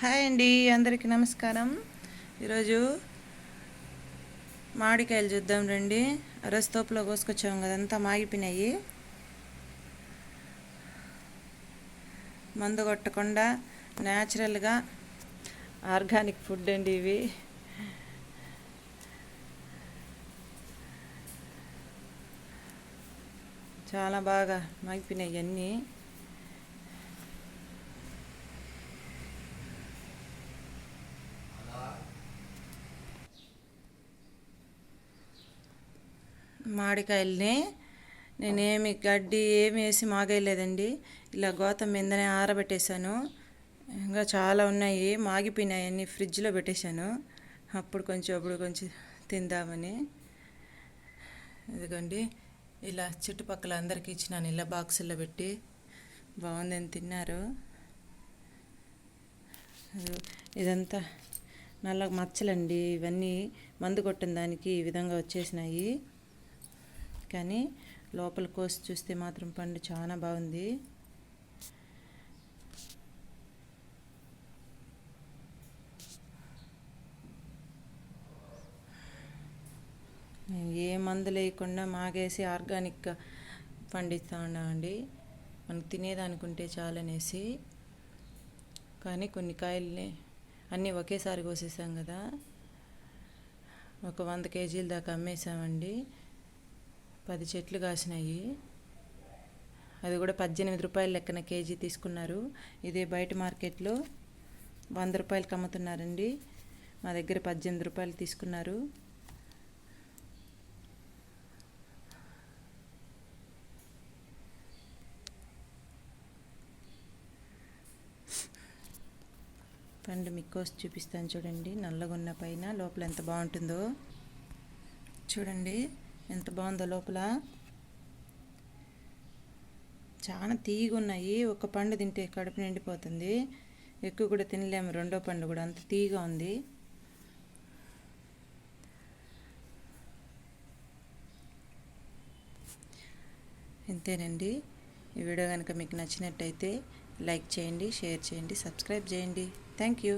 Hi అండి అందరికీ నమస్కారం. ఈరోజు మామిడికాయలు చూద్దాం రండి. రస్తోపులో కోసుకొచ్చాము కదంతా మాగిపోయినాయి. మందు కొట్టకుండా న్యాచురల్గా ఆర్గానిక్ ఫుడ్ అండి ఇవి. చాలా బాగా మాగిపోయినాయి అన్నీ. మామిడికాయల్ని నేనేమి గడ్డి ఏమి వేసి మాగేయలేదండి. ఇలా గోతం మీదనే ఆరబెట్టేశాను. ఇంకా చాలా ఉన్నాయి. మాగిపోయినాయి అన్ని ఫ్రిడ్జ్లో పెట్టేశాను. అప్పుడు కొంచెం అప్పుడు కొంచెం తిందామని. ఇదిగోండి. ఇలా చుట్టుపక్కల అందరికీ ఇచ్చినాను ఇలా బాక్సుల్లో పెట్టి బాగుందని తిన్నారు. ఇదంతా నల్ల మచ్చలండి. ఇవన్నీ మందు కొట్టిన దానికి ఈ విధంగా వచ్చేసినాయి. కానీ లోపల కోసి చూస్తే మాత్రం పండు చాలా బాగుంది. ఏ మందు లేకుండా మాగేసి ఆర్గానిక్గా పండిస్తూ ఉన్నామండి మనకు తినేదానికుంటే చాలనేసి. కానీ కొన్ని కాయల్ని అన్నీ ఒకేసారి కోసేసాం కదా. ఒక వంద కేజీల దాకా అమ్మేసామండి. పది చెట్లు కాసినాయి. అది కూడా పద్దెనిమిది రూపాయల లెక్కన కేజీ తీసుకున్నారు. ఇదే బయట మార్కెట్లో వంద రూపాయలకి అమ్ముతున్నారండి. మా దగ్గర పద్దెనిమిది రూపాయలు తీసుకున్నారు. పండు మిక్కోసి చూపిస్తాను చూడండి. నల్లగున్న పైన లోపల ఎంత బాగుంటుందో. చూడండి. ఎంత బాగుందో లోపల. చాలా తీగ ఉన్నాయి ఒక పండు తింటే కడుపు నిండిపోతుంది. ఎక్కువ కూడా తినలేము. రెండో పండు కూడా అంత తీగా ఉంది. ఇంతేనండి. ఈ వీడియో కనుక మీకు నచ్చినట్టయితే లైక్ చేయండి షేర్ చేయండి సబ్స్క్రైబ్ చేయండి. Thank you.